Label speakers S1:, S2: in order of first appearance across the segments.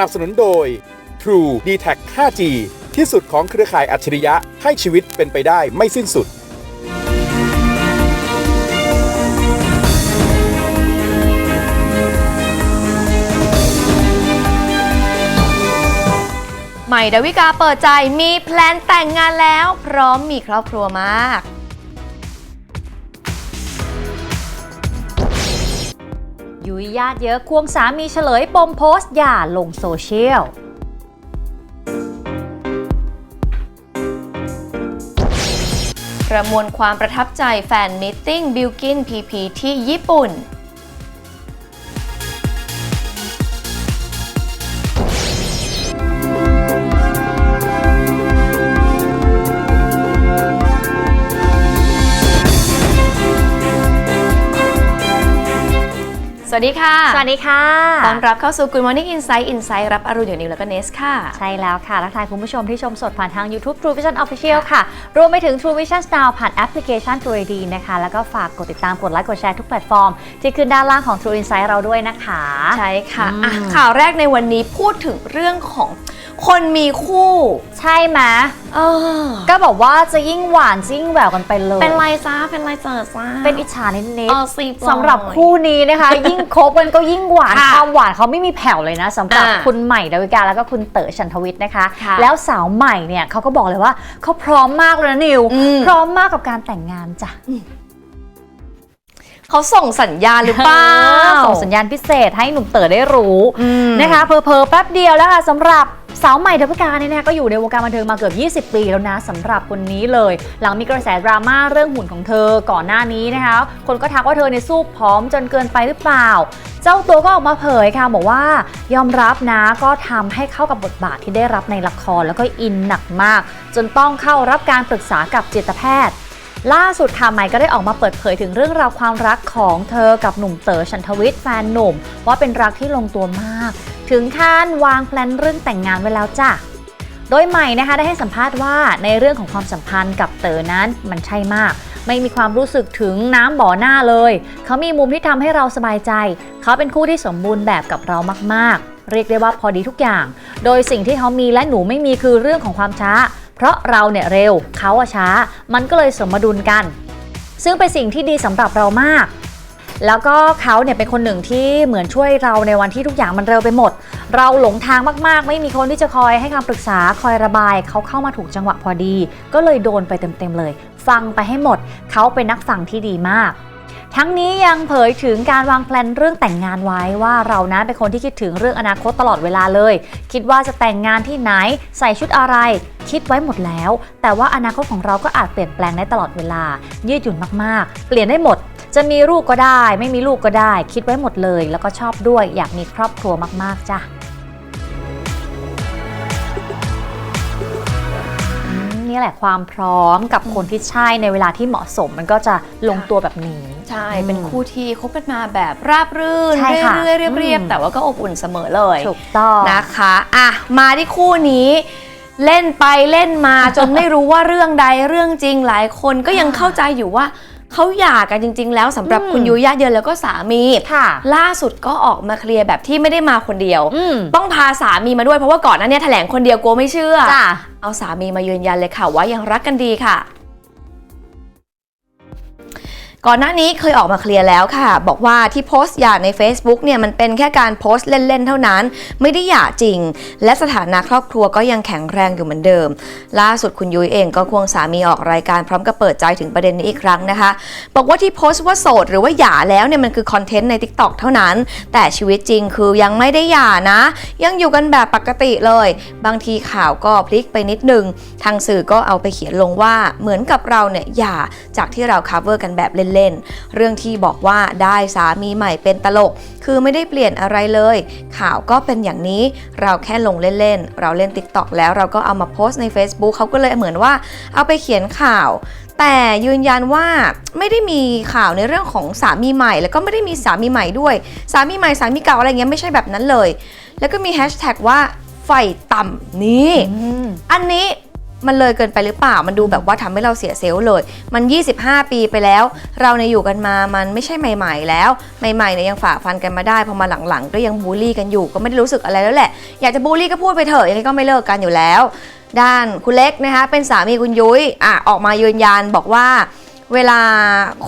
S1: นับสนุนโดย True d t a c 5G ที่สุดของเครือข่ายอัจฉริยะให้ชีวิตเป็นไปได้ไม่สิ้นสุด
S2: ใหม่ดาวิกาเปิดใจมีแพลนแต่งงานแล้ว พร้อมมีครอบครัวมาก
S3: ยุยญาติเยอะควงสามีเฉลยปมโพสต์หย่าลงโซเชียล
S2: ประมวลความประทับใจแฟนมิทติ้งบิลกินพีพีที่ญี่ปุ่น วัสดีค่ะ
S3: สวัสดีค่ะ
S2: ต้อนรับเข้าสู่ Good Morning Insight Insight รับอรุณอยู่นิวแล้วก็เนสค่ะ
S3: ใช่แล้วค่ะทักทายคุณผู้ชมที่ชมสดผ่านทาง YouTube True Vision Official ค่ะ รวมไปถึง True Vision Now ผ่านแอปพลิเคชัน True ID นะคะ แล้วก็ฝากกดติดตามกดไลค์กดแชร์ทุกแพลตฟอร์ม ที่ขึ้นด้านล่างของ True Insight เราด้วยนะคะ
S2: ใช่ค่ะ
S3: อืม
S2: อะ ข่าวแรกในวันนี้พูดถึงเรื่องของคนมีคู่
S3: ใช่ไหม
S2: เออ
S3: ก็บอกว่าจะยิ่งหวานจะยิ่งแหววกันไปเลย
S2: เป็นไรจ้าเป็นไรเจอจ้า
S3: เป็นอิจฉานิด
S2: เออสิ
S3: ๆสำหรับคู่นี้นะคะ ยิ่งคบกันก็ยิ่งหวาน
S2: ค่ะ
S3: ความหวานเขาไม่มีแผ่วเลยนะสำหรับ
S2: อ่า
S3: คุณใหม่ดาวิกาแล้วก็คุณเต๋อฉันทวิทย์นะคะ
S2: ค่ะ
S3: แล้วสาวใหม่เนี่ยเขาก็บอกเลยว่าเขาพร้อมมากเลยนะนิว
S2: อืม
S3: พร้อมมากกับการแต่งงานจ้ะ
S2: เขาส่งสัญญาณหรือเปล่า
S3: ส่งสัญญาณพิเศษให้หนุ่มเต๋อได้รู้
S2: อืม
S3: นะคะเพอเพอๆแป๊บเดียวแล้วค่ะสำหรับ สาวใหม่ดาวิกาเนี่ยนะคะก็อยู่ในวงการบันเทิงมาเกือบ 20 ปีแล้วนะสำหรับคนนี้เลย หลังมีกระแสดราม่าเรื่องหุ่นของเธอก่อนหน้านี้นะคะ คนก็ทักว่าเธอในยสู้ผอมจนเกินไปหรือเปล่า เจ้าตัวก็ออกมาเผยค่ะบอกว่ายอมรับนะก็ทำให้เข้ากับบทบาทที่ได้รับในละครแล้วก็อินหนักมาก จนต้องเข้ารับการปรึกษากับจิตแพทย์ ล่าสุดค่ะใหม่ก็ได้ออกมาเปิดเผยถึงเรื่องราวความรักของเธอกับหนุ่มเต๋อชันทวิทย์แฟนหนุ่ม ว่าเป็นรักที่ลงตัวมาก ถึงขั้นวางแพลนเรื่องแต่งงานไว้แล้วจ้ะโดยใหม่นะคะได้ให้สัมภาษณ์ว่าในเรื่องของความสัมพันธ์กับเต๋อนั้นมันใช่มาก ไม่มีความรู้สึกถึงน้ำบ่อหน้าเลย เขามีมุมที่ทำให้เราสบายใจ เขาเป็นคู่ที่สมบูรณ์แบบกับเรามากๆ เรียกได้ว่าพอดีทุกอย่าง โดยสิ่งที่เขามีและหนูไม่มีคือเรื่องของความช้า เพราะเราเนี่ยเร็วเขาอะช้า มันก็เลยสมดุลกัน ซึ่งเป็นสิ่งที่ดีสำหรับเรามาก แล้วก็เขาเนี่ยเป็นคนหนึ่งที่เหมือนช่วยเราในวันที่ทุกอย่างมันเร็วไปหมด เราหลงทางมากๆ ไม่มีคนที่จะคอยให้คำปรึกษาคอยระบายเขาเข้ามาถูกจังหวะพอดี ก็เลยโดนไปเต็มๆเลย ฟังไปให้หมด เขาเป็นนักฟังที่ดีมาก ทั้งนี้ยังเผยถึงการวางแผนเรื่องแต่งงานไว้ว่าเรานะเป็นคนที่คิดถึงเรื่องอนาคตตลอดเวลาเลย คิดว่าจะแต่งงานที่ไหนใส่ชุดอะไร คิดไว้หมดแล้ว แต่ว่าอนาคตของเราก็อาจเปลี่ยนแปลงได้ตลอดเวลา ยืดหยุ่นมากๆ เปลี่ยนได้หมด จะมีลูกก็ได้ ไม่มีลูกก็ได้ คิดไว้หมดเลย แล้วก็ชอบด้วยอยากมีครอบครัวมากๆจ้ะ นี่แหละความพร้อมกับคนที่ใช่ในเวลาที่เหมาะสม มันก็จะลงตัวแบบนี้
S2: ใช่เป็นคู่ที่คบกันมาแบบราบรื่น
S3: ใช่ค่ะ
S2: เรื่อยๆเรียบ
S3: อืม
S2: ๆแต่ว่าก็อบอุ่นเสมอเลย
S3: ถูกต้อง
S2: นะคะอะมาที่คู่นี้ เล่นไปเล่นมาจนไม่รู้ว่าเรื่องใดเรื่องจริงหลายคนก็ยังเข้าใจอยู่ว่า เขาหย่ากันจริง ๆ แล้วสำหรับ
S3: อืม
S2: คุณยุ้ยญาติเยินแล้วก็สามี
S3: ค่ะ
S2: ล่าสุดก็ออกมาเคลียร์แบบที่ไม่ได้มาคนเดียว
S3: อืม
S2: ต้องพาสามีมาด้วยเพราะว่าก่อนหน้านี้แถลงคนเดียวกลัวไม่เชื่อ
S3: จ้ะ
S2: เอาสามีมายืนยันเลยค่ะว่ายังรักกันดีค่ะ ก่อนหน้านี้เคยออกมาเคลียร์แล้วค่ะ บอกว่าที่โพสต์หย่าใน Facebook เนี่ยมันเป็นแค่การโพสต์เล่นๆเท่านั้น ไม่ได้หย่าจริง และสถานะครอบครัวก็ยังแข็งแรงอยู่เหมือนเดิม ล่าสุดคุณยุ้ยเองก็ควงสามีออกรายการพร้อมกับเปิดใจถึงประเด็นนี้อีกครั้งนะคะ บอกว่าที่โพสต์ว่าโสดหรือว่าหย่าแล้วเนี่ยมันคือคอนเทนต์ใน TikTok เท่านั้น แต่ชีวิตจริงคือยังไม่ได้หย่านะ ยังอยู่กันแบบปกติเลย บางทีข่าวก็พลิกไปนิดนึงทางสื่อก็เอาไปเขียนลงว่าเหมือนกับเราเนี่ยหย่าจากที่เรา cover กันแบบเล่นๆเรื่องที่บอกว่าได้สามีใหม่เป็นตลก คือไม่ได้เปลี่ยนอะไรเลย ข่าวก็เป็นอย่างนี้เราแค่ลงเล่นๆ เราเล่น TikTok แล้วเราก็เอามาโพสต์ใน Facebook เขาก็เลยเหมือนว่าเอาไปเขียนข่าวแต่ยืนยันว่าไม่ได้มีข่าวในเรื่องของสามีใหม่ แล้วก็ไม่ได้มีสามีใหม่ด้วย สามีใหม่สามีเก่าอะไรเงี้ยไม่ใช่แบบนั้นเลย แล้วก็มีแฮชแท็กว่าไฟต่ำนี่
S3: อืม
S2: อันนี้ มันเลยเกินไปหรือเปล่า มันดูแบบว่าทำให้เราเสียเซลล์เลย มัน 25 ปีไปแล้ว เราเนี่ยอยู่กันมา มันไม่ใช่ใหม่ ๆ แล้ว ใหม่ๆเนี่ยยังฝ่าฟันกันมาได้ พอมาหลังๆ ก็ยังบูลลี่กันอยู่ ก็ไม่ได้รู้สึกอะไรแล้วแหละ อยากจะบูลลี่ก็พูดไปเถอะ ยังไงก็ไม่เลิกกันอยู่แล้ว ด้านคุณเล็กนะคะ เป็นสามีคุณยุ้ย อะ ออกมายืนยันบอกว่าเวลา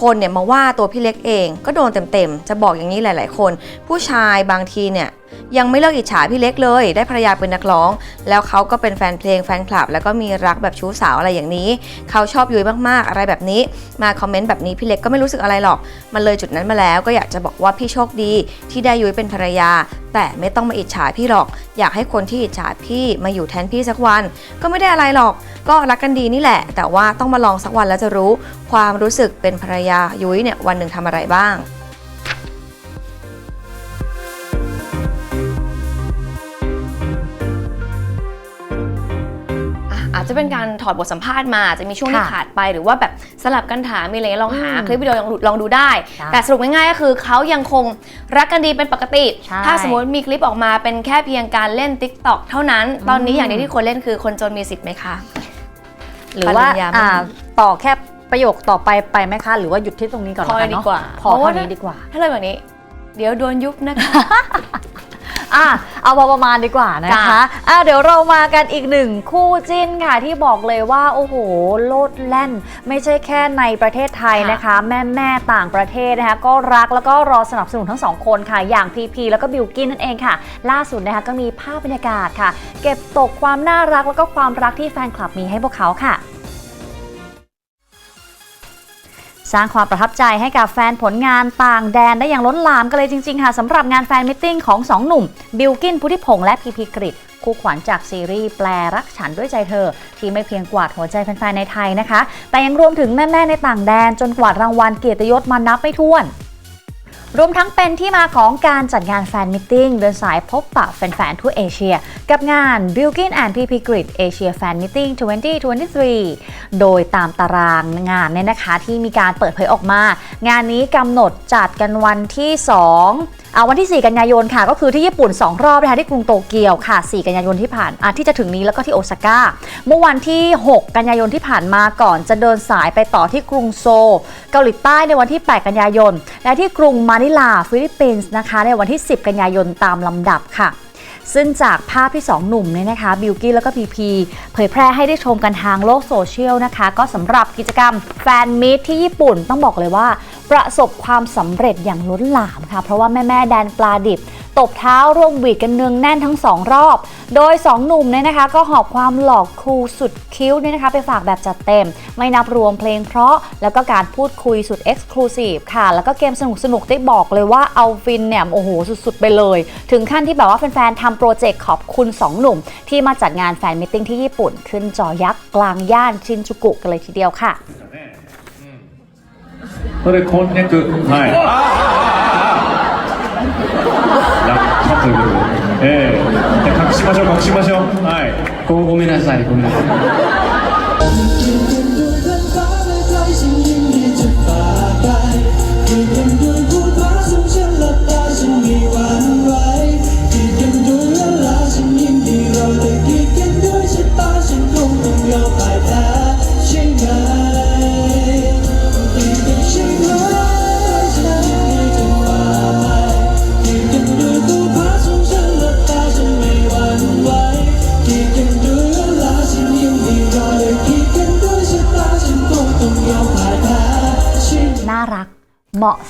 S2: คนเนี่ยมาว่าตัวพี่เล็กเองก็โดนเต็มๆ จะบอกอย่างนี้หลาย ๆ คน ผู้ชายบางทีเนี่ย ยังไม่เลิกอิจฉาพี่เล็กเลย ได้ภรรยาเป็นนักร้อง แล้วเขาก็เป็นแฟนเพลงแฟนคลับ แล้วก็มีรักแบบชู้สาวอะไรอย่างนี้ เขาชอบยุ้ยมากๆ อะไรแบบนี้ มาคอมเมนต์แบบนี้พี่เล็กก็ไม่รู้สึกอะไรหรอก มันเลยจุดนั้นมาแล้วก็อยากจะบอกว่าพี่โชคดี ที่ได้ยุ้ยเป็นภรรยา แต่ไม่ต้องมาอิจฉาพี่หรอก อยากให้คนที่อิจฉาพี่มาอยู่แทนพี่สักวัน ก็ไม่ได้อะไรหรอก ก็รักกันดีนี่แหละ แต่ว่าต้องมาลองสักวันแล้วจะรู้ ความรู้สึกเป็นภรรยายุ้ยเนี่ยวันหนึ่งทำอะไรบ้าง อะอาจจะเป็นการถอดบทสัมภาษณ์มาอาจจะมีช่วงที่
S3: ค่ะ
S2: ขาดไป หรือว่าแบบสลับกันถามมีอะไรเงี้ยลองหา
S3: อืม
S2: คลิปวิดีโอลองดูลองดูได้
S3: ได้
S2: แต่สรุปง่ายๆก็คือเขายังคงรักกันดีเป็นปกติ
S3: ใช่
S2: ถ้าสมมติมีคลิปออกมาเป็นแค่เพียงการเล่น t ิ k t o k เท่านั้น ตอนนี้
S3: อืม
S2: อย่างเดียวที่คนเล่นคือคนจนมีสิทธิ์ไหมคะ
S3: หรือว่า
S2: ปริญญาไม่
S3: อ่า
S2: มี
S3: ต่อแค่ประโยคต่อไปไปไหมคะหรือว่าหยุดที่ตรงนี้ก่อน
S2: พอ
S3: แล้วกัน
S2: ดี
S3: เนาะ
S2: กว่า
S3: พอ
S2: เพราะว่า
S3: เท่านี้ดีกว่า
S2: ถ้าเลยแบบนี้ เดี๋ยวโดนยุบนะคะ
S3: อะเอาพอประมาณดีกว่านะคะ
S2: จ้ะ
S3: อะเดี๋ยวเรามากันอีกหนึ่งคู่จิ้นค่ะที่บอกเลยว่าโอ้โหโลดแล่น ไม่ใช่แค่ในประเทศไทยนะคะ แม่แม่ๆต่างประเทศนะคะก็รักแล้วก็รอสนับสนุนทั้งสองคนค่ะ อย่างพีพีแล้วก็บิวกินนั่นเองค่ะ ล่าสุดนะคะก็มีภาพบรรยากาศค่ะ เก็บตกความน่ารักแล้วก็ความรักที่แฟนคลับมีให้พวกเขาค่ะ สร้างความประทับใจให้กับแฟนผลงานต่างแดนได้อย่างล้นหลามกันเลยจริงๆค่ะสำหรับงานแฟนมิทติ้งของสองหนุ่ม บิลกินพุทธิพงษ์และพีพีกริตคู่ขวัญจากซีรีส์แปลรักฉันด้วยใจเธอ ที่ไม่เพียงกวาดหัวใจแฟนๆในไทยนะคะ แต่ยังรวมถึงแม่ๆในต่างแดนจนกวาดรางวัลเกียรติยศมานับไม่ถ้วน รวมทั้งเป็นที่มาของการจัดงานแฟนมิทติ้งเดินสายพบปะแฟนๆ ทั่วเอเชีย กับงาน b i l k i n and PP Grid Asia Fan Meeting 2023 โดยตามตารางงานเนี่ยนะคะที่มีการเปิดเผยออกมา งานนี้กำหนดจัดกันวันที่2เอา วันที่ 4 กันยายนค่ะ ก็คือที่ญี่ปุ่น 2 รอบนะคะที่กรุงโตเกียวค่ะ 4 กันยายนที่ผ่านที่จะถึงนี้แล้วก็ที่โอซาก้า เมื่อวันที่ 6 กันยายนที่ผ่านมาก่อนจะเดินสายไปต่อที่กรุงโซลเกาหลีใต้ในวันที่ 8 กันยายน และที่กรุงมะนิลาฟิลิปปินส์นะคะ ในวันที่ 10 กันยายนตามลำดับค่ะซึ่งจากภาพที่ 2 หนุ่มเนี่ยนะคะบิลกี้แล้วก็พีพีเผยแพร่ให้ได้ชมกันทางโลกโซเชียลนะคะ ก็สำหรับกิจกรรมแฟนมิตที่ญี่ปุ่นต้องบอกเลยว่า ประสบความสำเร็จอย่างล้นหลามค่ะ เพราะว่าแม่ๆแดนปลาดิบ ตบเท้าร่วมวีดกันเนืองแน่นทั้ง2รอบ โดย 2 หนุ่มเนี่ยนะคะ ก็หอบความหลอกคูลสุดคิ้วเนี่ยนะคะ ไปฝากแบบจัดเต็ม ไม่นับรวมเพลงเพราะแล้วก็การพูดคุยสุดเอ็กซ์คลูซีฟค่ะ แล้วก็เกมสนุกๆได้บอกเลยว่าเอาฟินเนี่ยโอ้โหสุดๆ ไปเลย ถึงขั้นที่แบบว่าแฟนๆทำโปรเจกต์ขอบคุณ 2 หนุ่ม ที่มาจัดงานแฟนมิทติ้งที่ญี่ปุ่น ขึ้นจอยักษ์กลางย่านชินจูกุกันเลยทีเดียวค่ะ
S4: これこんにゃく。はい。ラッカということで。ええ。じゃあ隠しましょう隠しましょう。はい。ごごめんなさいごめんなさい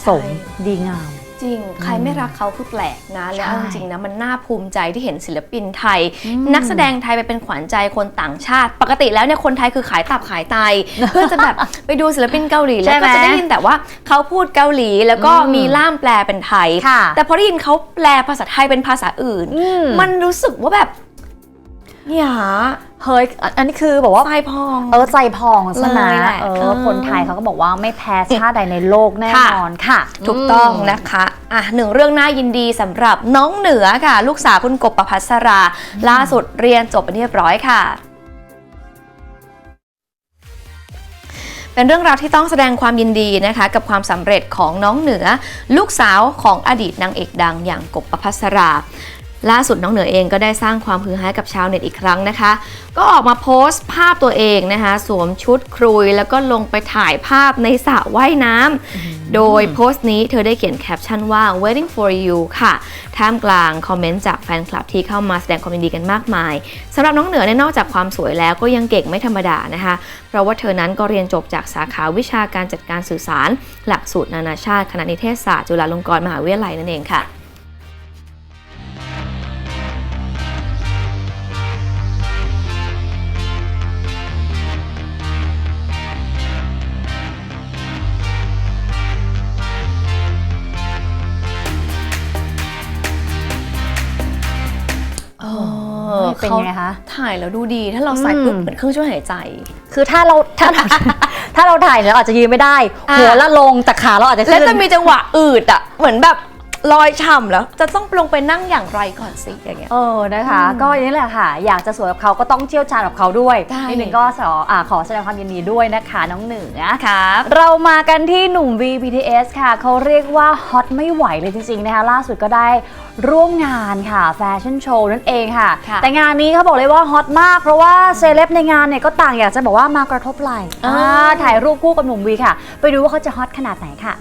S3: สมดีงาม
S2: จริง ใครไม่รักเขาคือแปลกนะ แล้วเอา
S3: ใช่
S2: จริงๆนะมันน่าภูมิใจที่เห็นศิลปินไทย
S3: อืม
S2: นักแสดงไทยไปเป็นขวัญใจคนต่างชาติ ปกติแล้วเนี่ยคนไทยคือขายตับขายไตเพื่อจะแบบไปดูศิลปินเกาหลี
S3: ใช่
S2: แล้ว
S3: ไหม
S2: ก็จะได้ยินแต่ว่าเขาพูดเกาหลีแล้วก็
S3: อืม
S2: มีล่ามแปลเป็นไทย
S3: ค่ะ
S2: แต่พอได้ยินเขาแปลภาษาไทยเป็นภาษาอื่น
S3: อืม
S2: มันรู้สึกว่าแบบ เนี่ย
S3: เฮ้ยอันอันนี้คือบอกว่า
S2: ไฟพอง
S3: เออใจพองใช่ไหม
S2: เลยแหละ
S3: เอ
S2: เอ
S3: อ
S2: อ
S3: คนไทยเขาก็บอกว่าไม่แพ้ชาติใดในโลกแน่
S2: ค่ะ
S3: นอนค่ะ
S2: ถูกต้อง
S3: ม
S2: นะคะอะหนึ่งเรื่องน่ายินดีสำหรับน้องเหนือค่ะ ลูกสาวคุณกบประพัสรา ล่าสุดเรียนจบเป็นที่เรียบร้อยค่ะเป็นเรื่องราวที่ต้องแสดงความยินดีนะคะ กับความสำเร็จของน้องเหนือ ลูกสาวของอดีตนางเอกดังอย่างกบประพัสรา ล่าสุดน้องเหนือเองก็ได้สร้างความฮือฮากับชาวเน็ตอีกครั้งนะคะ ก็ออกมาโพสต์ภาพตัวเองนะคะ สวมชุดครุยแล้วก็ลงไปถ่ายภาพในสระว่ายน้ำโดยโพสต์นี้เธอได้เขียนแคปชั่นว่า waiting for you ค่ะ ท่ามกลางคอมเมนต์จากแฟนคลับที่เข้ามาแสดงความยินดีกันมากมายสำหรับน้องเหนือเนี่ยนอกจากความสวยแล้วก็ยังเก่งไม่ธรรมดานะคะ เพราะว่าเธอนั้นก็เรียนจบจากสาขาวิชาการจัดการสื่อสาร หลักสูตรนานาชาติคณะนิเทศศาสตร์จุฬาลงกรณ์มหาวิทยาลัยนั่นเองค่ะ
S3: เป็นไงคะ
S2: ถ่ายแล้วดูดี ถ้าเราใส่ปุ๊บเหมือนเครื่องช่วยหายใจ
S3: คือถ้าเราถ้าถ้าเราถ่ายเนี่ยเราอาจจะยืนไม่ได้
S2: อ่า
S3: หัวละลงแต่ขาเราอาจจะ
S2: แล้ว
S3: ขึ้น
S2: จะมีจังหวะอืดอะเหมือนแบบ ลอยฉ่ำแล้ว จะต้องลงไปนั่งอย่างไรก่อนสิอย่างเงี้ย
S3: เออนะคะ ก็อย่างนี้แหละค่ะ อยากจะสวยกับเขาก็ต้องเชี่ยวชาญกับเขาด้วย
S2: ได้
S3: นิดหนึ่งก็ขออ่าขอแสดงความยินดีด้วยนะคะน้องเหนือ
S2: ครับ
S3: เรามากันที่หนุ่ม V BTS ค่ะ เขาเรียกว่าฮอตไม่ไหวเลยจริง ๆ นะคะ ล่าสุดก็ได้ร่วมงานค่ะแฟชั่นโชว์นั่นเองค่ะ
S2: ค่ะ
S3: แต่งานนี้เขาบอกเลยว่าฮอตมาก เพราะว่าเซเลบในงานเนี่ยก็ต่างอยากจะบอกว่ามากระทบไหล่
S2: อ่า
S3: อ่าถ่ายรูปคู่กับหนุ่มวีค่ะ ไปดูว่าเขาจะฮอตขนาดไหนค่ะ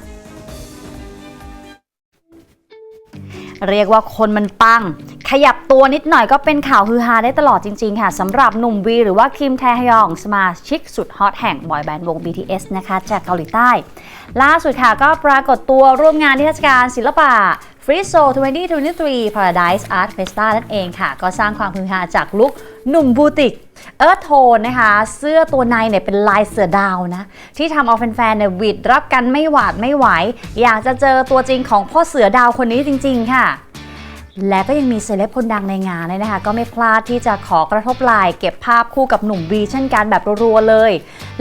S3: เรียกว่าคนมันปัง ขยับตัวนิดหน่อยก็เป็นข่าวฮือฮาได้ตลอดจริง ๆ ค่ะสำหรับหนุ่มวีหรือว่าคิมแทฮยองสมาชิกสุดฮอตแห่งบอยแบนด์วง BTS นะคะจากเกาหลีใต้ ล่าสุดค่ะก็ปรากฏตัวร่วมงานนิทรรศการศิลปะ Free Soul 2023 Paradise Art Festa นั่นเองค่ะ ก็สร้างความฮือฮาจากลุคหนุ่มบูติก เอิร์ธโทนนะคะ เสื้อตัวในเนี่ยเป็นลายเสือดาวนะ ที่ทำเอาแฟนๆเนี่ยหวิดรับกันไม่หวาดไม่ไหว อยากจะเจอตัวจริงของพ่อเสือดาวคนนี้จริง ๆ ค่ะ และก็ยังมีเซเลบคนดังในงานเลยนะคะ ก็ไม่พลาดที่จะขอกระทบไลน์เก็บภาพคู่กับหนุ่มวีเช่นกันแบบรัวๆเลย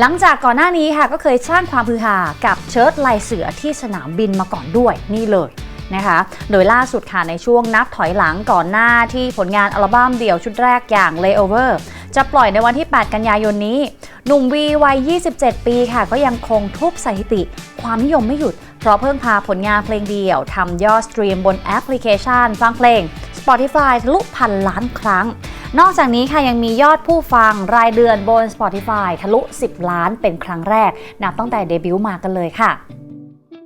S3: หลังจากก่อนหน้านี้ค่ะก็เคยสร้างความฮือฮากับเชิ้ตลายเสือที่สนามบินมาก่อนด้วยนี่เลยนะคะ โดยล่าสุดค่ะในช่วงนับถอยหลังก่อนหน้าที่ผลงานอัลบั้มเดี่ยวชุดแรกอย่าง Layover จะปล่อยในวันที่ 8 กันยายนนี้ หนุ่มวีวัย 27 ปีค่ะ ก็ยังคงทุบสถิติ ความนิยมไม่หยุด เพราะเพิ่งพาผลงานเพลงเดี่ยวทำยอดสตรีมบนแอปพลิเคชัน ฟังเพลง Spotify ทะลุพันล้านครั้ง นอกจากนี้ค่ะยังมียอดผู้ฟังรายเดือนบน Spotify ทะลุ 10 ล้านเป็นครั้งแรก นับตั้งแต่เดบิวต์มากันเลยค่ะ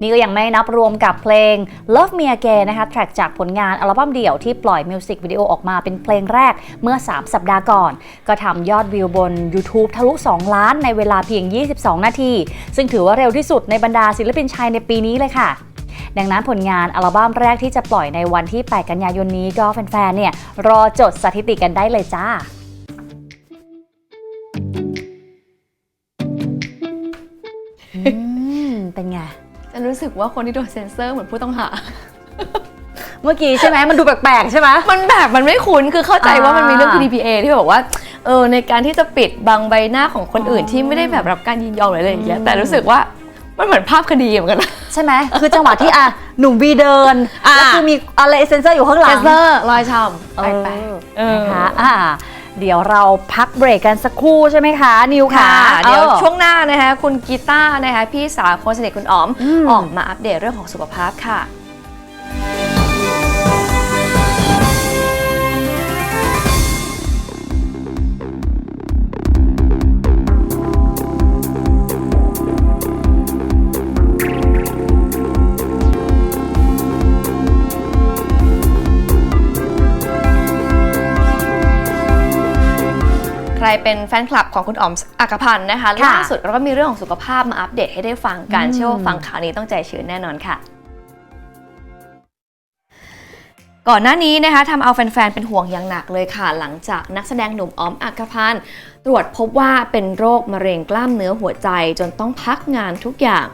S3: นี่ก็ยังไม่นับรวมกับเพลง Love Me Again นะคะแทร็กจากผลงานอัลบั้มเดี่ยวที่ปล่อยมิวสิกวิดีโอออกมาเป็นเพลงแรกเมื่อ 3 สัปดาห์ก่อน ก็ทำยอดวิวบน YouTube ทะลุ 2 ล้านในเวลาเพียง 22 นาที ซึ่งถือว่าเร็วที่สุดในบรรดาศิลปินชายในปีนี้เลยค่ะดังนั้นผลงานอัลบั้มแรกที่จะปล่อยในวันที่ 8 กันยายนนี้ก็แฟนๆ เนี่ย รอจดสถิติกันได้เลยจ้า เป็นไง
S2: จะรู้สึกว่าคนที่โดนเซ็นเซอร์เหมือนผู้ต้องหา
S3: เมื่อกี้ใช่ไหมมันดูแปลกๆใช่ไหม
S2: มันแบบมันไม่คุ้นคือเข้าใจว่ามันมีเรื่อง
S3: อ่า
S2: PDPA ที่บอกว่าเออในการที่จะปิดบังใบหน้าของคนอื่นที่ไม่ได้แบบรับการยินยอมหรืออะไรอย่างเงี้ยแต่รู้สึกว่ามันเหมือนภาพคดีเหมือนกันนะ
S3: ใช่ไหมคือจังหวะที่อะหนุ่มวีเดิน
S2: อ่า
S3: แล้วคือมีอะไรเซนเซอร์อยู่ข้างหลั
S2: เซ็
S3: ง
S2: นเซอร์รอยช้ำ
S3: เอ
S2: แปล
S3: อก
S2: ๆ เออ
S3: นะคะอ่า เดี๋ยวเราพักเบรกกันสักครู่ใช่ไหมคะ นิว
S2: ค่ะ
S3: ค่ะ
S2: เดี๋ยว
S3: ออ
S2: ช่วงหน้านะคะ คุณกีตาร์นะคะ พี่สาวคนสนิทคุณอ๋อม
S3: อืม
S2: ออกมาอัปเดตเรื่องของสุขภาพค่ะ เป็นแฟนคลับของคุณอ๋อมอักพันธ์นะคะ
S3: ค่ะ
S2: ล่าสุดเราก็มีเรื่องของสุขภาพมาอัปเดตให้ได้ฟังกัน
S3: อืม
S2: เชื่อว่าฟังข่าวนี้ต้องใจชื้นแน่นอนค่ะ ก่อนหน้านี้นะคะทำเอาแฟนๆ เป็นห่วงอย่างหนักเลยค่ะ หลังจากนักแสดงหนุ่มออมอักพันธ์ตรวจพบว่าเป็นโรคมะเร็งกล้ามเนื้อหัวใจจนต้องพักงานทุกอย่าง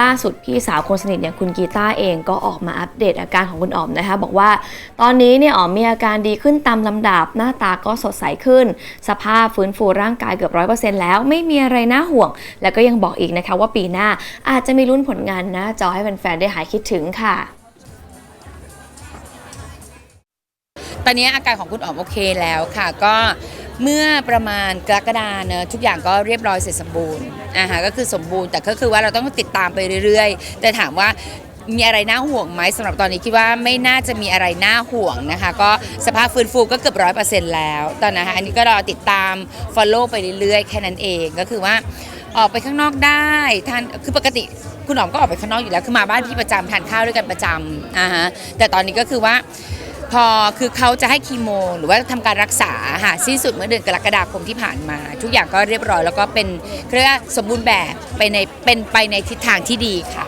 S2: ล่าสุดพี่สาวคนสนิทอย่างคุณกีตาร์เองก็ออกมาอัปเดตอาการของคุณอ๋อมนะคะ บอกว่าตอนนี้เนี่ยอ๋อมมีอาการดีขึ้นตามลำดับ หน้าตาก็สดใสขึ้น สภาพฟื้นฟูร่างกายเกือบร้อยเปอร์เซ็นต์แล้วไม่มีอะไรน่าห่วง แล้วก็ยังบอกอีกนะคะว่าปีหน้าอาจจะมีลุ้นผลงานหนะจอให้แฟนๆได้หายคิดถึงค่ะ
S5: ตอนนี้อาการของคุณอ๋อมโอเคแล้วค่ะ ก็เมื่อประมาณกรกฎาเนอะทุกอย่างก็เรียบร้อยเสร็จสมบูรณ์อ่าฮะก็คือสมบูรณ์แต่ก็คือว่าเราต้องติดตามไปเรื่อยๆ แต่ถามว่ามีอะไรน่าห่วงไหมสำหรับตอนนี้คิดว่าไม่น่าจะมีอะไรน่าห่วงนะคะ ก็สภาพฟื้นฟูก็เกือบร้อยเปอร์เซ็นต์แล้ว ตอนนะคะอันนี้ก็รอติดตาม Follow ไปเรื่อยๆ แค่นั้นเองก็คือว่าออกไปข้างนอกได้ทานคือปกติคุณหอมก็ออกไปข้างนอกอยู่แล้วคือมาบ้านพี่ประจำทานข้าวด้วยกันประจำอ่าฮะแต่ตอนนี้ก็คือว่า พอคือเขาจะให้คีโม หรือว่าทำการรักษาค่ะสิ้นสุดเมื่อเดือนกรกฎาคมที่ผ่านมา ทุกอย่างก็เรียบร้อยแล้วก็เป็นเรียกว่าสมบูรณ์แบบไปในเป็นไปในทิศทางที่ดีค่ะ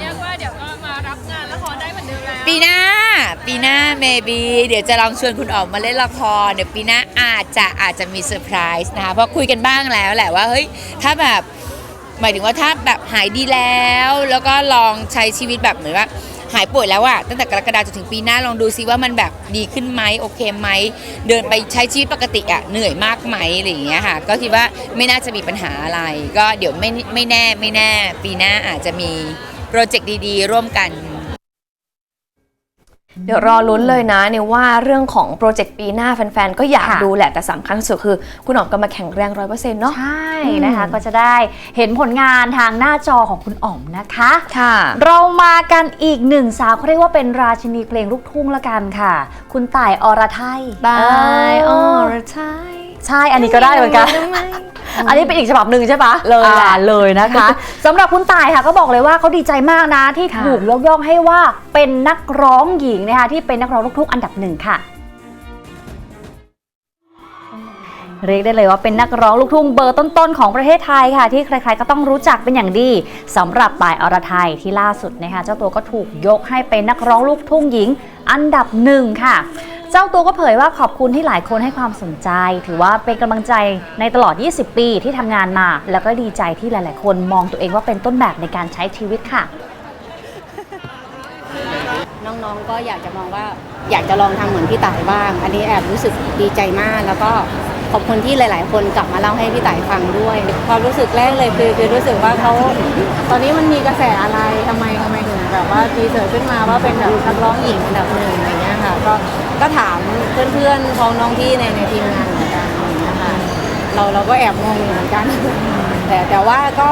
S6: เรียกว่าเดี๋ยวก็มารับงานละครได้เหมือนเดิมแล้ว
S5: ปีหน้า ปีหน้าเมบีเดี๋ยวจะลองชวนคุณออกมาเล่นละครเดี๋ยวปีหน้าอาจจะอาจจะมีเซอร์ไพรส์นะคะเพราะคุยกันบ้างแล้วแหละว่าเฮ้ยถ้าแบบหมายถึงว่าถ้าแบบหายดีแล้ว แล้วก็ลองใช้ชีวิตแบบเหมือนว่า หายป่วยแล้วอะตั้งแต่กรกฎาคมจนถึงปีหน้าลองดูซิว่ามันแบบดีขึ้นไหมโอเคไหมเดินไปใช้ชีวิตปกติอะเหนื่อยมากไหมอะไรอย่างเงี้ยค่ะ ก็คิดว่าไม่น่าจะมีปัญหาอะไร ก็เดี๋ยวไม่ไม่แน่ไม่แน่ ปีหน้าอาจจะมีโปรเจกต์ดีๆ ร่วมกัน
S2: เดี๋ยวรอลุ้นเลยนะเนี่ยว่าเรื่องของโปรเจกต์ปีหน้าแฟนๆ ก็อยาก
S3: ค่ะ
S2: ดูแหละแต่สำคัญที่สุดคือ คุณหอมก็มาแข็งแรงร้อยเปอร์เซ็นต์เนาะ
S3: ใช่นะคะก็จะได้เห็นผลงานทางหน้าจอของคุณอ๋อมนะคะ
S2: ค่ะ
S3: เรามากันอีกหนึ่งสาวเขาเรียกว่าเป็นราชินีเพลงลูกทุ่งละกันค่ะ คุณต่ายอรไทย
S2: บาย
S3: เอ
S2: อ
S3: อ
S2: รไทย
S3: ใช่อันนี้ก็ได้เหมือนกัน อันนี้เป็นอีกฉบับหนึ่งใช่ปะ
S2: เลย
S3: อ่า
S2: แหละ
S3: เลยนะคะสำหรับคุณต่ายค่ะก็บอกเลยว่าเขาดีใจมากนะที่
S2: ค่ะ
S3: ถูกยกย่องให้ว่าเป็นนักร้องหญิงนะคะที่เป็นนักร้องลูกทุ่งอันดับหนึ่งค่ะเรียกได้เลยว่าเป็นนักร้องลูกทุ่งเบอร์ต้นๆ ของประเทศไทยค่ะ ที่ใครๆก็ต้องรู้จักเป็นอย่างดีสำหรับป่ายอรไทยที่ล่าสุดนะคะเจ้าตัวก็ถูกยกให้เป็นนักร้องลูกทุ่งหญิงอันดับหนึ่งค่ะ เจ้าตัวก็เผยว่าขอบคุณที่หลายคนให้ความสนใจ ถือว่าเป็นกำลังใจในตลอด 20 ปีที่ทำงานมา แล้วก็ดีใจที่หลาย ๆ คนมองตัวเองว่าเป็นต้นแบบในการใช้ชีวิตค่ะ
S7: น้องๆ ก็อยากจะมองว่าอยากจะลองทำเหมือนพี่ต่ายบ้าง อันนี้แอบรู้สึกดีใจมาก แล้วก็ขอบคุณที่หลาย ๆ คนกลับมาเล่าให้พี่ต่ายฟังด้วย ความรู้สึกแรกเลยคือคือรู้สึกว่าเขาตอนนี้มันมีกระแสอะไรทำไมทำไม แบบว่าดีเสิร์ชขึ้นมาว่าเป็นแบบนักร้องหญิงอันดับหนึ่งอะไรเงี้ยค่ะ ก็ก็ถามเพื่อนๆพ้องน้องที่ในในทีมงานเหมือนกันนะคะเราเราก็แอบงงอยู่เหมือนกัน แต่แต่ว่าก็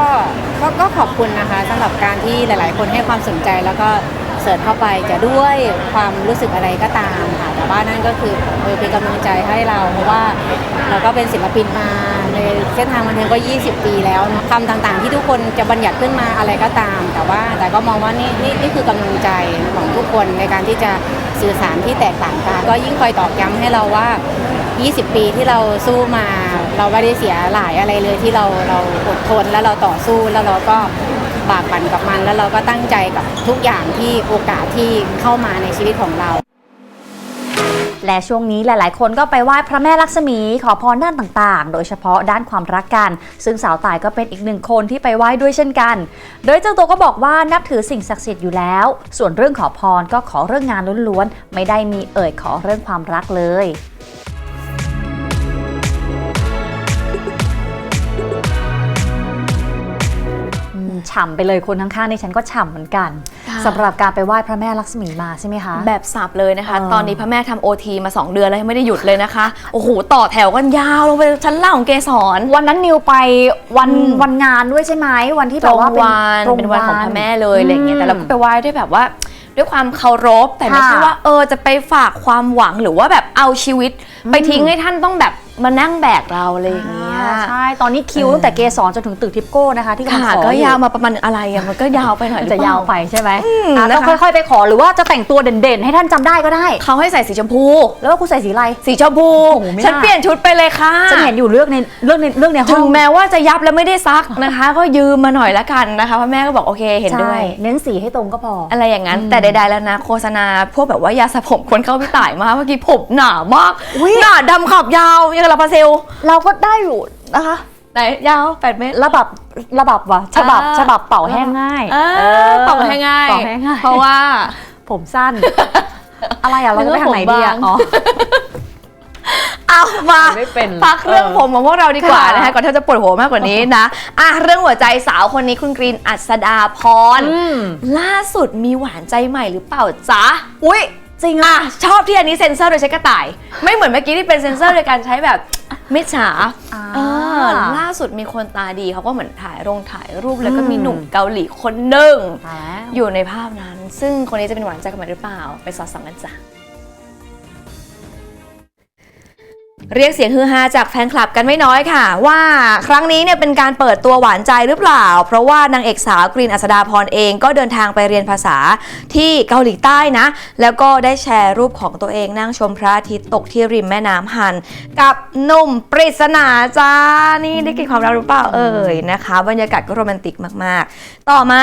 S7: ก็ก็ขอบคุณนะคะสำหรับการที่หลาย ๆ คนให้ความสนใจแล้วก็ เสิร์ชเข้าไปจะด้วยความรู้สึกอะไรก็ตามค่ะ แต่ว่านั่นก็คือเออเป็นกำลังใจให้เรา เพราะว่าเราก็เป็นศิลปินมาในเส้นทางบันเทิงก็ 20 ปีแล้วเนอะคำต่างๆ ที่ทุกคนจะบัญญัติขึ้นมาอะไรก็ตาม แต่ว่าแต่ก็มองว่านี่นี่นี่คือกำลังใจของทุกคนในการที่จะสื่อสารที่แตกต่างกัน ก็ยิ่งคอยตอกย้ำให้เราว่า 20 ปีที่เราสู้มา เราไม่ได้เสียหลายอะไรเลยที่เราเราอดทนแล้วเราต่อสู้แล้วเราก็ บากบั่นกับมัน แล้วเราก็ตั้งใจกับทุกอย่างที่โอกาสที่เข้ามาในชีวิตของเรา
S3: และช่วงนี้หลาย ๆ คนก็ไปไหว้พระแม่ลักษมีขอพรด้านต่างๆ โดยเฉพาะด้านความรักกัน ซึ่งสาวตายก็เป็นอีกหนึ่งคนที่ไปไหว้ด้วยเช่นกัน โดยเจ้าตัวก็บอกว่านับถือสิ่งศักดิ์สิทธิ์อยู่แล้ว ส่วนเรื่องขอพรก็ขอเรื่องงานล้วนๆไม่ได้มีเอ่ยขอเรื่องความรักเลย ฉ่ำไปเลยคนข้างๆในฉันก็ฉ่ำเหมือนกัน
S2: ค่ะ
S3: สำหรับการไปไหว้พระแม่ลักษมีมาใช่ไหมคะ
S2: แบบสับเลยนะคะ
S3: เออ
S2: ตอนนี้พระแม่ทำโอทีมา 2 เดือนแล้วยังไม่ได้หยุดเลยนะคะ โอ้โห ต่อแถวกันยาวลงไปชั้นล่างของเกสร
S3: วันนั้นนิวไปวัน
S2: อืม
S3: วันงานด้วยใช่ไหมวันที่
S2: ต
S3: แบ
S2: ร
S3: บ
S2: ง
S3: ว่าเป็น
S2: วัน
S3: ตรง
S2: เป็นวันของพระแม่เลยอะไรอย่างเงี้ยแต่เราก็ไป
S3: อืม
S2: ไหว้ด้วยแบบว่า ด้วยความเคารพแต่ไม่
S3: ค่ะ
S2: ใช่ว่า เออจะไปฝากความหวังหรือว่าแบบเอาชีวิต ไปทิ้งให้ท่านต้องแบบ มานั่งแบกเราอะไรอย่างเงี้ย
S3: อ่าใช่ ตอนนี้คิว
S2: เออ
S3: ตั้งแต่เกสรจนถึงตึกทิปโก้นะคะที่กำลัง
S2: ค่ะ
S3: ขอ
S2: ก็
S3: อยา
S2: วมาประมาณอะไรอะมันก็ยาวไปหน่อยหรือ
S3: จะ
S2: เปล่
S3: ยาวไปใช่ไหม
S2: ม
S3: อะต้อง
S2: นะคะ
S3: ค่อยๆไปขอหรือว่าจะแต่งตัวเด่นๆ ให้ท่านจำได้ก็ได้
S2: เขาให้ใส่สีชมพู
S3: แล้วว่าคุณใส่สีอะไร
S2: สีชมพู
S3: โอ้โหไม่น่า
S2: ฉันเปลี่ยนชุดไปเลยค่ะ
S3: ฉันเห็นอยู่เรื่องในเรื่องในเรื่องในห้
S2: ถึ
S3: อง
S2: งแม้ว่าจะยับแล้วไม่ได้ซักนะคะ ก็ยืมมาหน่อยละกันนะคะพ่อแม่ก็บอกโอเคเห็นด้วย
S3: ใช่เน้นสีให้ตรงก็พออ
S2: อะไรอย่างนั้น
S3: อืม
S2: แต่ใดๆแล้วนะ โฆษณาพวกแบบว่ายาสระผมคนเข้าพี่ต่ายมากเมื่อกี้ผมหนามาก
S3: อุ๊ย
S2: หนาดำขับยาวยังกับลาพาเซล
S3: เราก็ได้อยู่นะคะ
S2: ไหนยาว8เมตร
S3: ระบับระบับว่ะฉบับ
S2: อ่า
S3: ฉบับเป่าแห้งง่าย
S2: เออ
S3: เออ
S2: เป่าให้ง่าย
S3: เป่าแห้งง่าย
S2: เพราะว่า
S3: ผมสั้น อะไรอะเราจะไปทางไหนดีอะ
S2: เรื่องผมบาง
S3: อ๋อ
S2: เอามา
S3: ไม่เป็น
S2: พักเรื่อง
S3: เออ
S2: ผมของพวกเราดีกว่า
S3: ค่ะ
S2: นะคะก่อนที่จะปวดหัวมากกว่านี้นะอะเรื่องหัวใจสาวคนนี้คุณกรีนอัศดาพร
S3: อืม
S2: ล่าสุดมีหวานใจใหม่หรือเปล่าจ๊ะ
S3: อุ้ย จริง
S2: อะ ชอบที่อันนี้เซ็นเซอร์โดยใช้กระต่าย ไม่เหมือนเมื่อกี้ที่เป็นเซ็นเซอร์โดยการใช้แบบมิจฉา
S3: อ่า
S2: เออล่าสุดมีคนตาดีเขาก็เหมือนถ่ายลงถ่ายรูปแล้วก็มีหนุ่มเกาหลีคนหนึ่ง
S3: ตายแล้ว
S2: อยู่ในภาพนั้น ซึ่งคนนี้จะเป็นหวานใจกันไหมหรือเปล่า ไปสอดส่องกันจ้ะ เรียกเสียงฮือฮาจากแฟนคลับกันไม่น้อยค่ะ ว่าครั้งนี้เนี่ยเป็นการเปิดตัวหวานใจหรือเปล่า เพราะว่านางเอกสาวกรีนอัศดาพรเองก็เดินทางไปเรียนภาษาที่เกาหลีใต้นะ แล้วก็ได้แชร์รูปของตัวเองนั่งชมพระอาทิตย์ตกที่ริมแม่น้ำฮัน กับหนุ่มปริศนาจ้านี่ได้กินความรักหรือเปล่าเอ่ยนะคะ บรรยากาศก็โรแมนติกมาก ๆ ต่อมา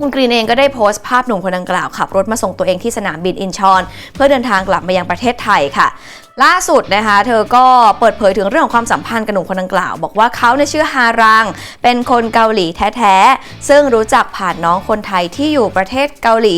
S2: คุณกรีนเองก็ได้โพสต์ภาพหนุ่มคนดังกล่าวขับรถมาส่งตัวเองที่สนามบินอินชอน เพื่อเดินทางกลับมายังประเทศไทยค่ะ ล่าสุดนะคะเธอก็เปิดเผยถึงเรื่องของความสัมพันธ์กับหนุ่มคนดังกล่าว บอกว่าเขาในชื่อฮารัง เป็นคนเกาหลีแท้ๆ ซึ่งรู้จักผ่านน้องคนไทยที่อยู่ประเทศเกาหลี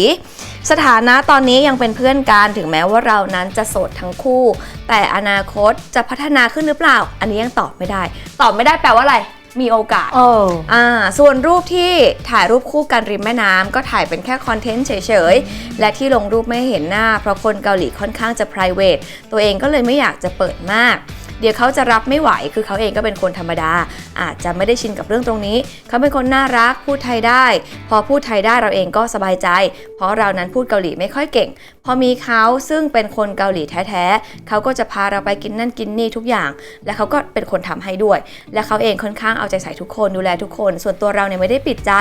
S2: สถานะตอนนี้ยังเป็นเพื่อนกันถึงแม้ว่าเรานั้นจะโสดทั้งคู่ แต่อนาคตจะพัฒนาขึ้นหรือเปล่า อันนี้ยังตอบไม่ได้ ตอบไม่ได้แปลว่าอะไร มีโอกาส
S3: เออ
S2: อ่าส่วนรูปที่ถ่ายรูปคู่กันริมแม่น้ำก็ถ่ายเป็นแค่คอนเทนต์เฉยๆ และที่ลงรูปไม่ให้เห็นหน้า เพราะคนเกาหลีค่อนข้างจะ p r i v a t ตัวเองก็เลยไม่อยากจะเปิดมาก เดี๋ยวเขาจะรับไม่ไหว คือเขาเองก็เป็นคนธรรมดา อาจจะไม่ได้ชินกับเรื่องตรงนี้ เขาเป็นคนน่ารักพูดไทยได้ พอพูดไทยได้เราเองก็สบายใจ เพราะเรานั้นพูดเกาหลีไม่ค่อยเก่ง พอมีเขาซึ่งเป็นคนเกาหลีแท้ๆเขาก็จะพาเราไปกินนั่นกินนี่ทุกอย่าง และเขาก็เป็นคนทำให้ด้วย และเขาเองค่อนข้างเอาใจใส่ทุกคนดูแลทุกคน ส่วนตัวเราเนี่ยไม่ได้ปิดใจ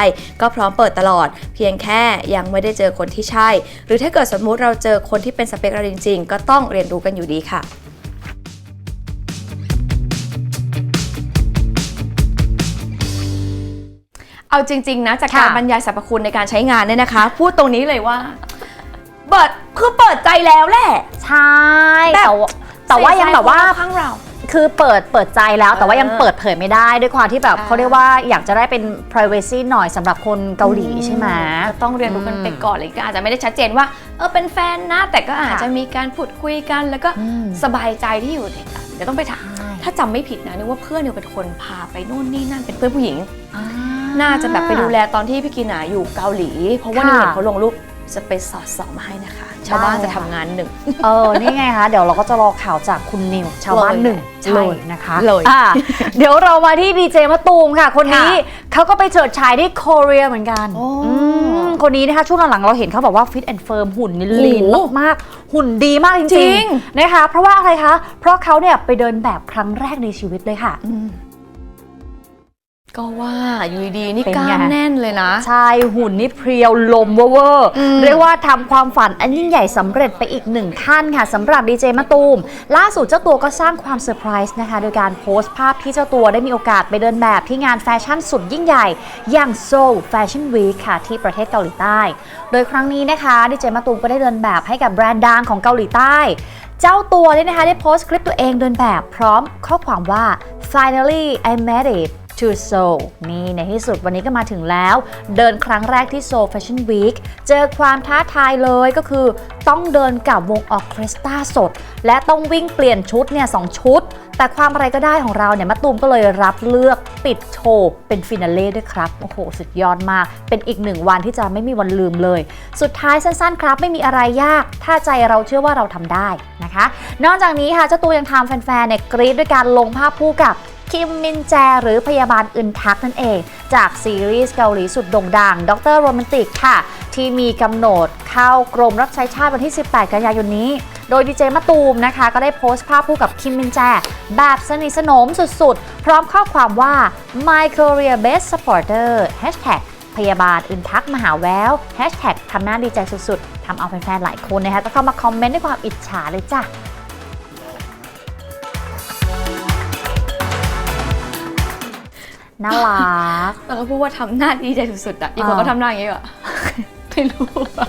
S2: ก็พร้อมเปิดตลอด เพียงแค่ยังไม่ได้เจอคนที่ใช่ หรือถ้าเกิดสมมุติเราเจอคนที่เป็นสเปคเราจริง ๆ ก็ต้องเรียนรู้กันอยู่ดีค่ะ เอาจริง ๆ นะ จากการ
S3: ค่ะ
S2: บรรยายสรรพคุณในการใช้งานเนี่ยนะคะ พูดตรงนี้เลยว่าเปิดคือเปิดใจแล้วแหละ
S3: ใช่
S2: แบบ
S3: แต่ว่าแต่ว่ายังแบบว่า
S2: ข้างเรา
S3: คือเปิดเปิดใจแล้วแต่ว่ายัง
S2: เออ
S3: เปิดเผยไม่ได้ด้วยความที่แบบ
S2: ใช่
S3: เขาเรียกว่าอยากจะได้เป็น privacy หน่อยสำหรับคนเกาหลีใช่ไหม
S2: ก็ต้องเรียนรู้กันไป
S3: อืม
S2: ก่อนเลยก็อาจจะไม่ได้ชัดเจนว่าเออเป็นแฟนนะ แต่ก็อาจ
S3: ค่ะ
S2: จะมีการพูดคุยกัน แล้วก็
S3: อืม
S2: สบายใจที่อยู่ด้วยกันเดี๋ยวต้องไปถามถ้าจำไม่ผิดนะนึกว่าเพื่อนเนี่ยเป็นคนพาไปนู่นนี่นั่นเป็นเพื่อนผู้หญิง
S3: อ่า
S2: น่าจะแบบไปดูแลตอนที่พี่กินาอยู่เกาหลี เพราะว่า
S3: ค่ะ
S2: นี่เห็นเขาลงรูปจะไปสอดส่องมาให้นะคะ ชาวบ้าน
S3: ได้
S2: จะทำงานหนึ่ง
S3: เออ นี่ไงคะเดี๋ยวเราก็จะรอข่าวจากคุณนิวชาวบ้านหนึ่ง
S2: ใช่
S3: เลยนะคะ
S2: เลย
S3: อะเดี๋ยวเรามาที่ดีเจมะตูมค่ะ คนนี้
S2: ค่ะ
S3: เขาก็ไปเฉิดฉายที่โคเรียเหมือนกัน
S2: โอ้
S3: อืมคนนี้นะคะช่วงหลังๆเราเห็นเขาบอกว่าฟิตแอนด์เฟิร์มหุ่นนี่
S2: โอ้โห
S3: ลีนมากๆหุ่นดีมากจ
S2: จริ
S3: ริง
S2: ง
S3: ๆนะคะ เพราะว่าอะไรคะ เพราะเขาเนี่ยไปเดินแบบครั้งแรกในชีวิตเลยค่ะ
S2: ก็ว่าอยู่ดีๆนี่
S3: เป็น
S2: ก
S3: ไง
S2: ล้ามแน่นเลยนะ
S3: ใช่หุ่นนี่เพรียวลมเวอร์
S2: อืม
S3: เรียกว่าทำความฝันอันยิ่งใหญ่สำเร็จไปอีกหนึ่งขั้นค่ะสำหรับดีเจมะตูม ล่าสุดเจ้าตัวก็สร้างความเซอร์ไพรส์นะคะ โดยการโพสต์ภาพที่เจ้าตัวได้มีโอกาสไปเดินแบบที่งานแฟชั่นสุดยิ่งใหญ่ อย่างโซลแฟชั่นวีคค่ะที่ประเทศเกาหลีใต้ โดยครั้งนี้นะคะดีเจมะตูมก็ได้เดินแบบให้กับแบรนด์ดังของเกาหลีใต้ เจ้าตัวเนี่ยนะคะได้โพสต์คลิปตัวเองเดินแบบพร้อมข้อความว่า finally I made it to Seoul นี่ในที่สุดวันนี้ก็มาถึงแล้ว เดินครั้งแรกที่ Seoul Fashion Week เจอความท้าทายเลยก็คือ ต้องเดินกับวงออเคสตราสด และต้องวิ่งเปลี่ยนชุดเนี่ยสองชุด แต่ความอะไรก็ได้ของเราเนี่ยมะตูมก็เลยรับเลือกปิดโชว์เป็นฟินาเล่ด้วยครับ โอ้โห สุดยอดมาก เป็นอีกหนึ่งวันที่จะไม่มีวันลืมเลย สุดท้ายสั้นๆ ครับไม่มีอะไรยาก ถ้าใจเราเชื่อว่าเราทำได้นะคะ นอกจากนี้ค่ะเจ้าตัวยังทำแฟนๆเนี่ยกรี๊ดด้วยการลงภาพคู่กับ คิมมินแจ หรือพยาบาลอึนทักนั่นเอง จากซีรีส์เกาหลีสุดโด่งดังด็อกเตอร์โรแมนติกค่ะ ที่มีกำหนดเข้ากรมรับใช้ชาติวันที่ 18 กันยายนนี้ โดยดีเจมะตูมนะคะ ก็ได้โพสต์ภาพคู่กับคิมมินแจ แบบสนิทสนมสุดๆ พร้อมข้อความว่า my career best supporter hashtag พยาบาลอึนทักมหาแวว hashtag ทำหน้าดีใจสุดๆทำเอาแฟนๆหลายคนนะคะก็เข้ามาคอมเมนต์ด้วยความอิจฉาเลยจ้ะ น่ารัก
S2: แล้วก็พูดว่าทำหน้าดีใจสุดๆอะอีกคน
S3: อ่า
S2: ก็ทำหน้าอย่างนี้อะไม่รู้อะ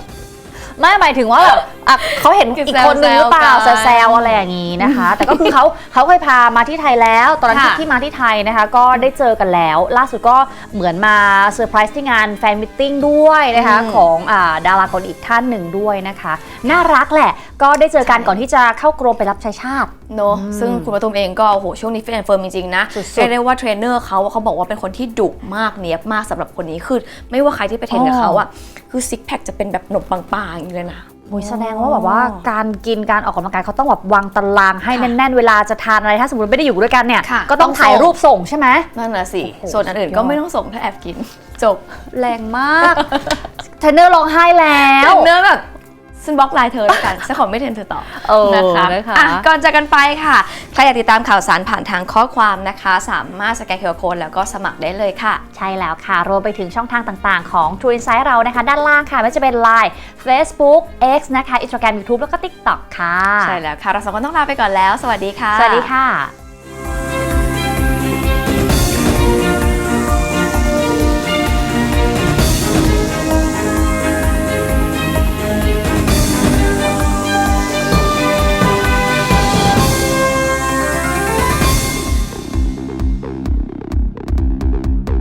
S3: ไม่หมายถึงว่าแบบ อะเขาเห็น
S2: คือ
S3: อีกคนนึงหรือเปล่า
S2: แซวๆกัน
S3: แซวๆอะไรอย่างนี้นะคะ แต่ก็คือเขาเขาเคยพามาที่ไทยแล้ว ตอนนั้นที่
S2: ค่ะ
S3: ที่มาที่ไทยนะคะ ก็ได้เจอกันแล้ว ล่าสุดก็เหมือนมาเซอร์ไพรส์ที่งานแฟนมิทติ้งด้วยนะคะ
S2: อืม
S3: ของอ่าดาราเกาหลีอีกท่านหนึ่งด้วยนะคะ น่ารักแหละก็ได้เจอกันก่อนที่จะเข้ากรมไปรับใช้ชาติ
S2: เนอะซึ่งคุณประตุมเองก็โอ้โหช่วงนี้ฟิตแอนด์เฟิร์มจริง ๆ นะ
S3: สุดๆ
S2: เรียกได้ว่าเทรนเนอร์เขาเขาบอกว่าเป็นคนที่ดุมากเนียบมากสำหรับคนนี้คือไม่ว่าใครที่ไปเทรนกับเขาอะคือซิกแพคจะเป็นแบบหนมบางๆอย่างนี้เลยนะ
S3: โอ้ยแสดงว่าแบบว่าการกินการออกกำลังกายเขาต้องแบบวางตารางให้แน่นๆ เวลาจะทานอะไรถ้าสมมติไม่ได้อยู่ด้วยกันเนี่ย
S2: ค่ะ
S3: ก็ต้องถ่ายรูปส่งใช่ไหม
S2: นั่นน่ะสิ
S3: โอ้โห
S2: ส่วนอันอื่นก็ไม่ต้องส่งถ้าแอบกิน จบ
S3: แรงมากเทรนเนอร์ร้องไห้แล้ว
S2: เนื้อแบบ ฉันบล็อกไลน์เธอแล้วกันฉันขอไม่เทรนเธอต่อ
S3: เออ
S2: นะคะ
S3: นะคะ
S2: อะก่อนจากกันไปค่ะ ใครอยากติดตามข่าวสารผ่านทางข้อความนะคะ สามารถสแกนเคอร์โคดแล้วก็สมัครได้เลยค่ะ
S3: ใช่แล้วค่ะ รวมไปถึงช่องทางต่างๆ ของ True Insight เรานะคะ ด้านล่างค่ะไม่ว่าจะเป็น Line Facebook X นะคะ Instagram YouTube แล้วก็ TikTok ค่ะ
S2: ใช่แล้วค่ะ เราสองคนต้องลาไปก่อนแล้ว สวัสดีค่ะ
S3: สวัสดีค่ะ